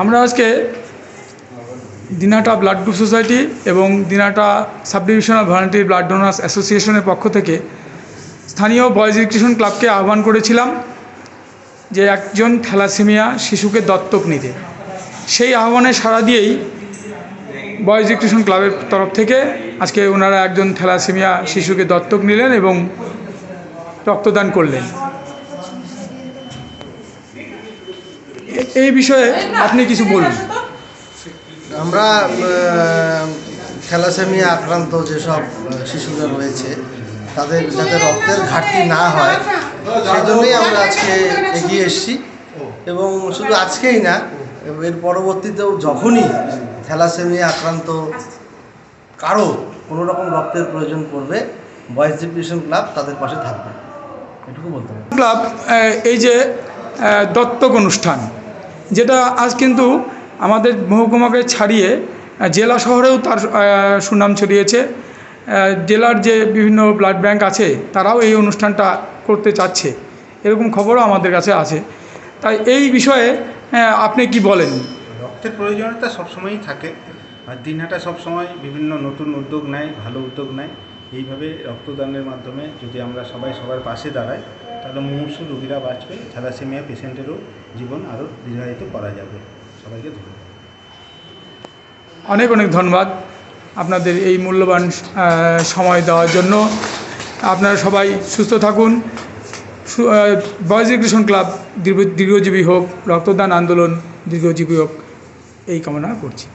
আমরা আজকে Dinhata blood group society এবং Dinhata sub divisional volunteer blood donors অ্যাসোসিয়েশনের পক্ষ থেকে স্থানীয় বয়েজ এডুকেশন ক্লাবকে আহ্বান করেছিলাম যে একজন থ্যালাসেমিয়া শিশুকে দত্তক নিতে। সেই আহ্বানে সাড়া দিয়েই বয়েজ এডুকেশন ক্লাবের তরফ থেকে আজকে ওনারা একজন থ্যালাসেমিয়া শিশুকে দত্তক নিলেন এবং রক্তদান করলেন। এই বিষয়ে আপনি কিছু বলুন। আমরা থ্যালাসেমিয়া আক্রান্ত যেসব শিশুরা রয়েছে তাদের যাতে রক্তের ঘাটতি না হয় সেই জন্যই আমরা আজকে এগিয়ে এসেছি। এবং শুধু আজকেই না এর পরবর্তীতেও যখনই থ্যালাসেমিয়া আক্রান্ত কারও কোনো রকম রক্তের প্রয়োজন পড়বে বয়েজ ডিপ্রেশন ক্লাব তাদের পাশে থাকবে। এটুকু বলতে পারি। ক্লাব এই যে দত্তক অনুষ্ঠান যেটা আজ কিন্তু আমাদের মহকুমাকে ছাড়িয়ে জেলা শহরেও তার সুনাম ছড়িয়েছে। জেলার যে বিভিন্ন ব্লাড ব্যাংক আছে, তারাও এই অনুষ্ঠানটা করতে চাচ্ছে। এরকম খবরও আমাদের কাছে আছে। তাই এই বিষয়ে আপনি কি বলেন? রক্তের প্রয়োজনীয়তা সবসময়ই থাকে। আর দিনহাটা সবসময় বিভিন্ন নতুন উদ্যোগ নেয়, ভালো উদ্যোগ নেয়। এইভাবে রক্তদানের মাধ্যমে যদি আমরা সবাই সবার পাশে দাঁড়াই তাহলে মুমূর্ষু রোগীরা বাঁচবে, থ্যালাসেমিয়া পেশেন্টেরও জীবন আরও দীর্ঘায়িত করা যাবে। সবাইকে ধন্যবাদ। অনেক অনেক ধন্যবাদ আপনাদের এই মূল্যবান সময় দেওয়ার জন্য। আপনারা সবাই সুস্থ থাকুন। বয়েজ এডুকেশন ক্লাব দীর্ঘ, দীর্ঘজীবী হোক, রক্তদান আন্দোলন দীর্ঘজীবী হোক, এই কামনা করছি।